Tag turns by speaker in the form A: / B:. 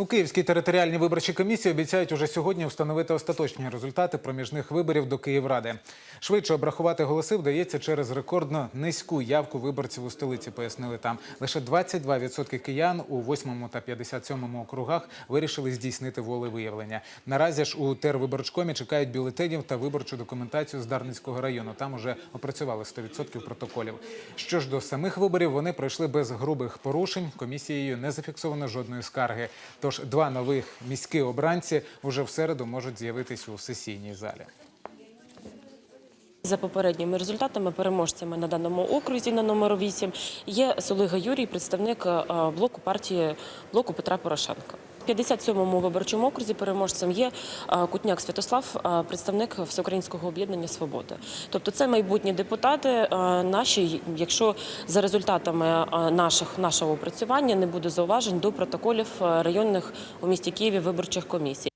A: У Київській територіальній виборчій комісії обіцяють уже сьогодні встановити остаточні результати проміжних виборів до Київради. Швидше обрахувати голоси вдається через рекордно низьку явку виборців у столиці, пояснили там. Лише 22% киян у 8 та 57 округах вирішили здійснити волевиявлення. Наразі ж у тервиборчкомі чекають бюлетенів та виборчу документацію з Дарницького району. Там уже опрацювали 100% протоколів. Що ж до самих виборів, вони пройшли без грубих порушень. Комісією не зафіксовано жодної скарги. Тож два нових міські обранці уже в середу можуть з'явитись у сесійній залі.
B: За попередніми результатами переможцями на даному окрузі на номер 8 є Солига Юрій, представник е, блоку партії блоку Петра Порошенка. В 57-му виборчому окрузі переможцем є е, Кутняк Святослав, е, представник Всеукраїнського об'єднання Свободи. Тобто це майбутні депутати наші, якщо за результатами наших нашого опрацювання не буде зауважень до протоколів районних у місті Києві виборчих комісій.